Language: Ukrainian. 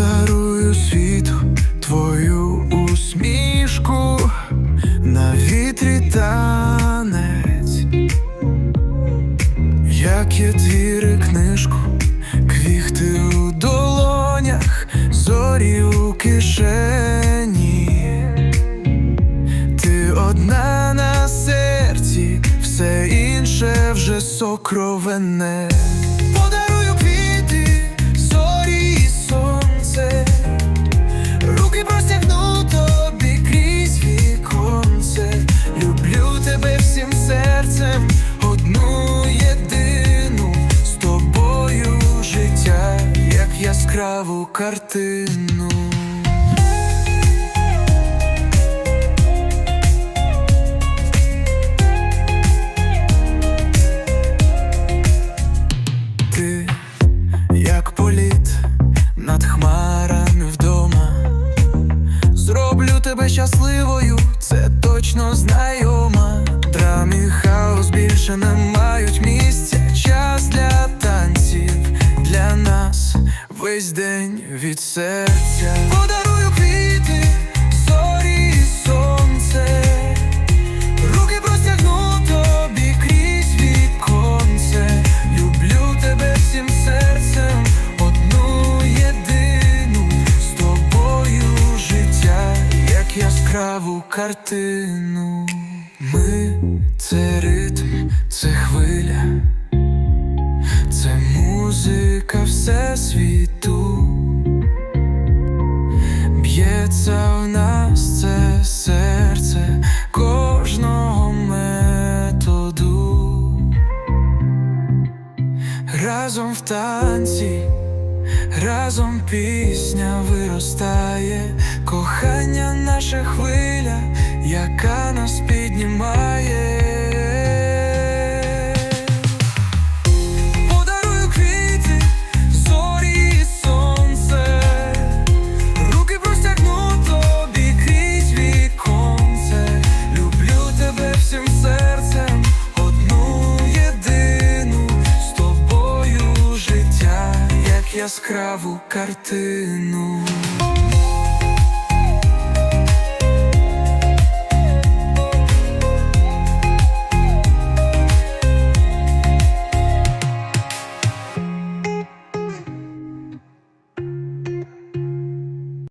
дарую світу твою усмішку. На вітрі танець, як я твіри книжку, квіхти у долонях, зорі у кишені, ти одна на серці, все інше вже сокровене. Яскраву картину. Ти як політ над хмарами вдома. Зроблю тебе щасливою, це точно знайома. Драм і хаос більше не мають місця. Від серця. Подарую квіти, зорі сонце. Руки простягну тобі крізь віконце. Люблю тебе всім серцем, одну єдину з тобою життя, як яскраву картину. Ми це ритм, це хвиля, це музика всесвіту. Б'ється в нас це серце кожного методу. Разом в танці, разом пісня виростає, кохання наших хвиля, яскраву картину.